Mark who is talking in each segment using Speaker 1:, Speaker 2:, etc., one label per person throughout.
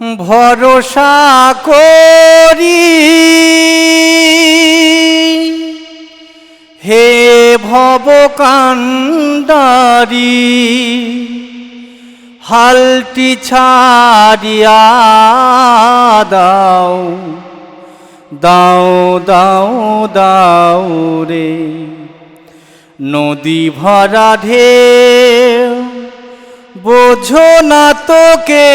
Speaker 1: ভরসা করি। হে ভব কান্ডারি হালটি ছাড়িয়া দাও দাও দাও দাও রে। নদী ভরা ঢেউ বোঝো না তোকে,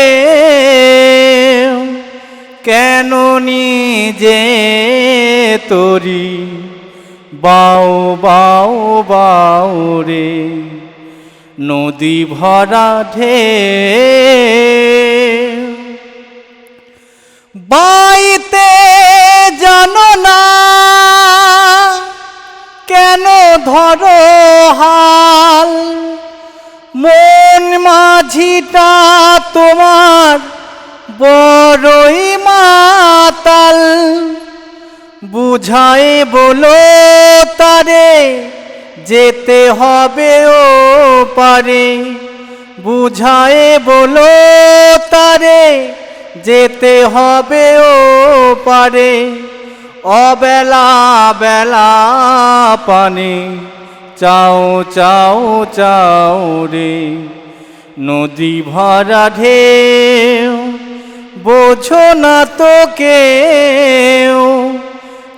Speaker 1: কেন নিজে তরি? বাও বাও বাও রে, নদী ভরা ঢে বাইতে জানো না, কেন ধরো হাল মাঝিটা তোমার বড়ই মাতাল। বুঝাই বলো তারে, যেতে হবে ও পারে। বুঝাই বলো তারে, যেতে হবে ও পারে। অবেলা বেলা পানে, চাও চাও চাও রে। নদী ভরা ঢেউ, বোঝো না তোকে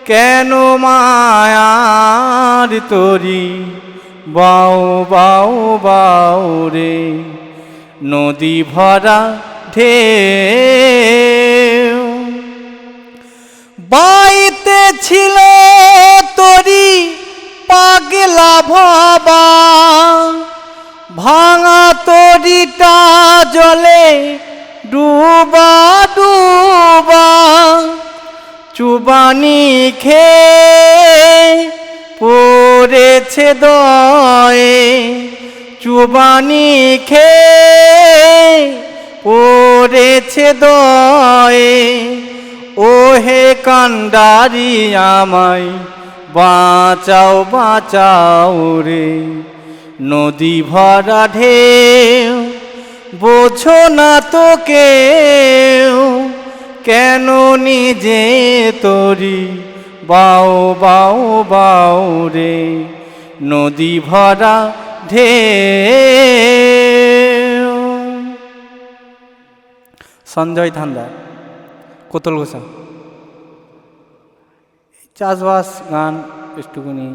Speaker 1: কেন মায়ার তরি? বাও বাও বাও রে, নদী ভরা ঢেউ। বাইতে ছিল তরি পাগলা ভাবা। জলে ডুবা ডুবা চুবানি খে পড়েছে দয়ে। চুবানি খে পড়েছে দয়ে। ও হে কান্ডারি আমায় বাঁচাও বাঁচাও রে। নদী ভরা ঢেউ বোঝো না তোকে কেন নিজে তরি? বাও বাও বাও রে, নদী ভরা ঢেউ। সঞ্জয় ধান্দার কোতল ঘোষা। চাষবাস, গান, একটুখানি